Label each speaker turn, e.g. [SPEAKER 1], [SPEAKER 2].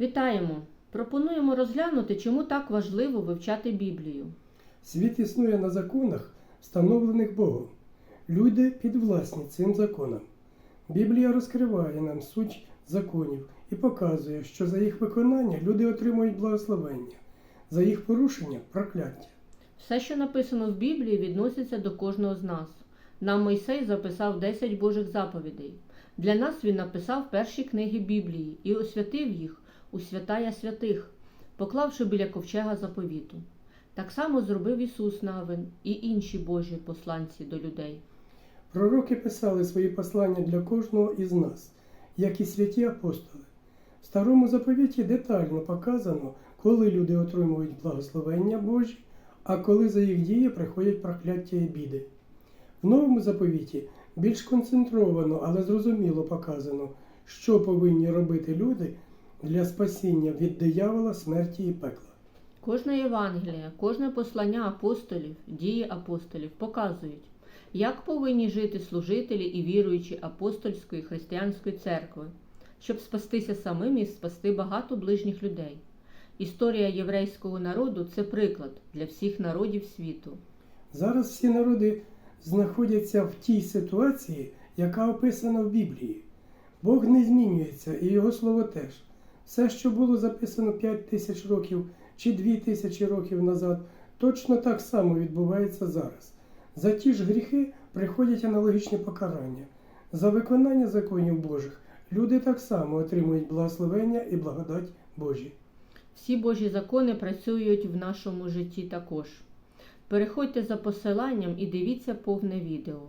[SPEAKER 1] Вітаємо! Пропонуємо розглянути, чому так важливо вивчати Біблію.
[SPEAKER 2] Світ існує на законах, встановлених Богом. Люди підвласні цим законам. Біблія розкриває нам суть законів і показує, що за їх виконання люди отримують благословення, за їх порушення прокляття.
[SPEAKER 1] Все, що написано в Біблії, відноситься до кожного з нас. Нам Мойсей записав 10 Божих заповідей. Для нас він написав перші книги Біблії і освятив їх у святая святих, поклавши біля ковчега заповіту. Так само зробив Ісус Навин і інші Божі посланці до людей.
[SPEAKER 2] Пророки писали свої послання для кожного із нас, як і святі апостоли. В старому заповіті детально показано, коли люди отримують благословення Божі, а коли за їх дії приходять прокляття і біди. В новому заповіті більш концентровано, але зрозуміло показано, що повинні робити люди для спасіння від диявола, смерті і пекла.
[SPEAKER 1] Кожна Євангелія, кожне послання апостолів, дії апостолів показують, як повинні жити служителі і віруючі апостольської християнської церкви, щоб спастися самим і спасти багато ближніх людей. Історія єврейського народу це приклад для всіх народів світу.
[SPEAKER 2] Зараз всі народи знаходяться в тій ситуації, яка описана в Біблії. Бог не змінюється, і Його слово теж. Все, що було записано 5 тисяч років чи 2 тисячі років назад, точно так само відбувається зараз. За ті ж гріхи приходять аналогічні покарання. За виконання законів Божих люди так само отримують благословення і благодать Божі.
[SPEAKER 1] Всі Божі закони працюють в нашому житті також. Переходьте за посиланням і дивіться повне відео.